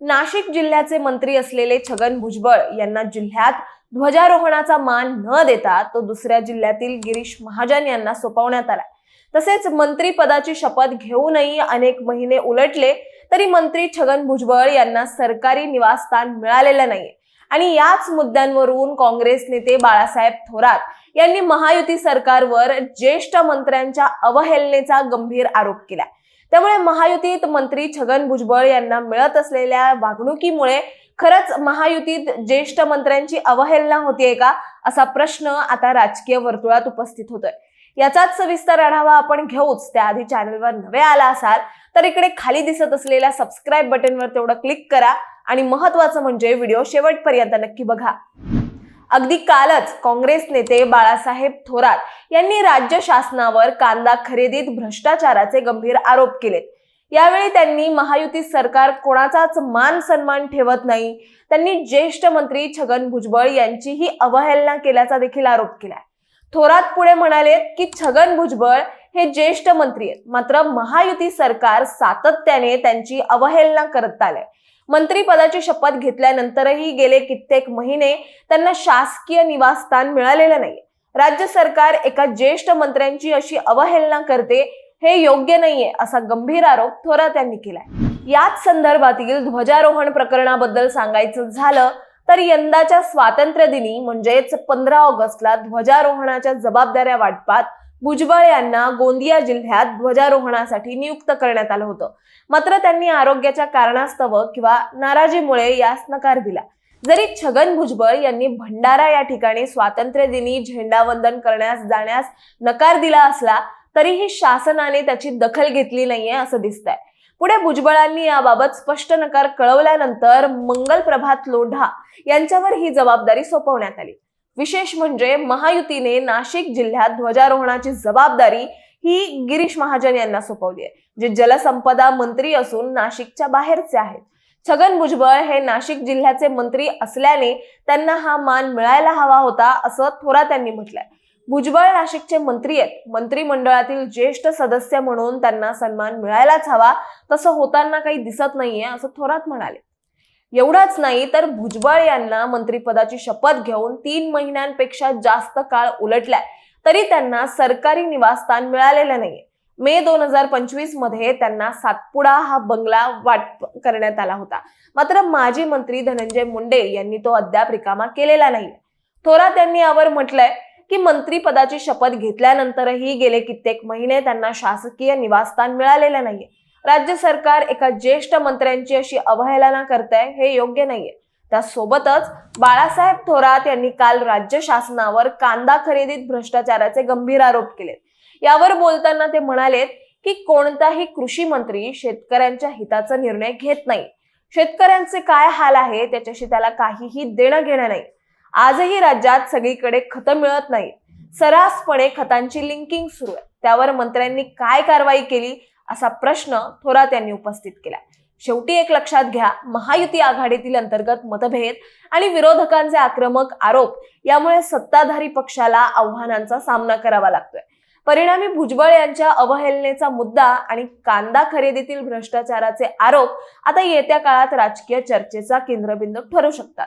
नाशिक जिल्ह्याचे मंत्री असलेले छगन भुजबळ यांना जिल्ह्यात ध्वजारोहणाचा मान न देता तो दुसऱ्या जिल्ह्यातील गिरीश महाजन यांना सोपवण्यात आला तसेच मंत्री पदाची शपथ घेऊनही अनेक महिने उलटले तरी मंत्री छगन भुजबळ यांना सरकारी निवासस्थान मिळालेलं नाहीये. आणि याच मुद्द्यांवरून काँग्रेस नेते बाळासाहेब थोरात यांनी महायुती सरकारवर ज्येष्ठ मंत्र्यांच्या अवहेलनेचा गंभीर आरोप केला त्यामुळे महायुतीत मंत्री छगन भुजबळ यांना मिळत असलेल्या वागणुकीमुळे खरंच महायुतीत ज्येष्ठ मंत्र्यांची अवहेलना होतीये का असा प्रश्न आता राजकीय वर्तुळात उपस्थित होतोय. याचाच सविस्तर आढावा आपण घेऊच. त्याआधी चॅनलवर नवे आला असाल तर इकडे खाली दिसत असलेल्या सबस्क्राईब बटनवर तेवढं क्लिक करा आणि महत्वाचं म्हणजे व्हिडिओ शेवटपर्यंत नक्की बघा. अगदी कालच काँग्रेस नेते बाळासाहेब थोरात यांनी राज्य शासनावर कांदा खरेदीत भ्रष्टाचाराचे गंभीर आरोप केलेत. यावेळी त्यांनी महायुती सरकार कोणाचाच मान सन्मान ठेवत नाही. त्यांनी ज्येष्ठ मंत्री छगन भुजबळ यांचीही अवहेलना केल्याचा देखील आरोप केलाय. थोरात पुढे म्हणाले की छगन भुजबळ हे ज्येष्ठ मंत्री आहेत. मात्र महायुती सरकार सातत्याने त्यांची अवहेलना करत आलंय. मंत्रीपदाची शपथ घेतल्यानंतरही गेले कित्येक महिने त्यांना शासकीय निवासस्थान मिळालेलं नाही राज्य सरकार एका ज्येष्ठ मंत्र्यांची अशी अवहेलना करते हे योग्य नाहीये असा गंभीर आरोप थोरात यांनी केलाय. याच संदर्भातील ध्वजारोहण प्रकरणाबद्दल सांगायचं झालं तर यंदाच्या स्वातंत्र्य दिनी म्हणजेच पंधरा ऑगस्टला ध्वजारोहणाच्या जबाबदाऱ्या वाटपात भुजबळ यांना गोंदिया जिल्ह्यात ध्वजारोहणासाठी नियुक्त करण्यात आलं होतं. मात्र त्यांनी आरोग्याच्या कारणास्तव किंवा नाराजीमुळे यास नकार दिला. जरी छगन भुजबळ यांनी भंडारा या ठिकाणी स्वातंत्र्य दिनी झेंडावंदन करण्यास जाण्यास नकार दिला असला तरीही शासनाने त्याची दखल घेतली नाहीये असं दिसतंय. पुढे भुजबळांनी याबाबत स्पष्ट नकार कळवल्यानंतर मंगल प्रभात लोढा यांच्यावर ही जबाबदारी सोपवण्यात आली. विशेष म्हणजे महायुतीने नाशिक जिल्ह्यात ध्वजारोहणाची जबाबदारी ही गिरीश महाजन यांना सोपवली आहे. जे जलसंपदा मंत्री असून नाशिकच्या बाहेरचे आहेत. छगन भुजबळ हे नाशिक जिल्ह्याचे मंत्री असल्याने त्यांना हा मान मिळायला हवा होता असं थोरात यांनी म्हटलंय. भुजबळ नाशिकचे मंत्री आहेत. मंत्रिमंडळातील ज्येष्ठ सदस्य म्हणून त्यांना सन्मान मिळायलाच हवा. तसं होताना काही दिसत नाहीये असं थोरात म्हणाले. एवढाच नाही तर भुजबळ यांना मंत्रिपदाची शपथ घेऊन तीन महिन्यांपेक्षा जास्त काळ उलटलाय. तरी त्यांना सरकारी निवासस्थान मिळालेलं नाहीये. मे दोन हजार पंचवीसमध्ये त्यांना सातपुडा हा बंगला वाटप करण्यात आला होता. मात्र माजी मंत्री धनंजय मुंडे यांनी तो अद्याप रिकामा केलेला नाही थोरात यांनी यावर म्हटलंय की मंत्रीपदाची शपथ घेतल्यानंतरही गेले कित्येक महिने त्यांना शासकीय निवासस्थान मिळालेलं नाहीये. राज्य सरकार एका ज्येष्ठ मंत्र्यांची अशी अवहेलना करतंय हे योग्य नाहीये. त्यासोबतच बाळासाहेब थोरात यांनी काल राज्य शासनावर कांदा खरेदीत भ्रष्टाचाराचे गंभीर आरोप केले यावर बोलताना ते म्हणालेत की कोणताही कृषी मंत्री शेतकऱ्यांच्या हिताचा निर्णय घेत नाही. शेतकऱ्यांचे काय हाल आहे त्याच्याशी त्याला काहीही देणं घेणं नाही. आजही राज्यात सगळीकडे खतं मिळत नाही. सरासपणे खतांची लिंकिंग सुरू आहे. त्यावर मंत्र्यांनी काय कारवाई केली असा प्रश्न थोरात यांनी उपस्थित केला. शेवटी एक लक्षात घ्या महायुती आघाडीतील अंतर्गत मतभेद आणि विरोधकांचे आक्रमक आरोप यामुळे सत्ताधारी पक्षाला आव्हानांचा सामना करावा लागतोय. परिणामी भुजबळ यांच्या अवहेलनेचा मुद्दा आणि कांदा खरेदीतील भ्रष्टाचाराचे आरोप आता येत्या काळात राजकीय चर्चेचा केंद्रबिंदू ठरू शकतात.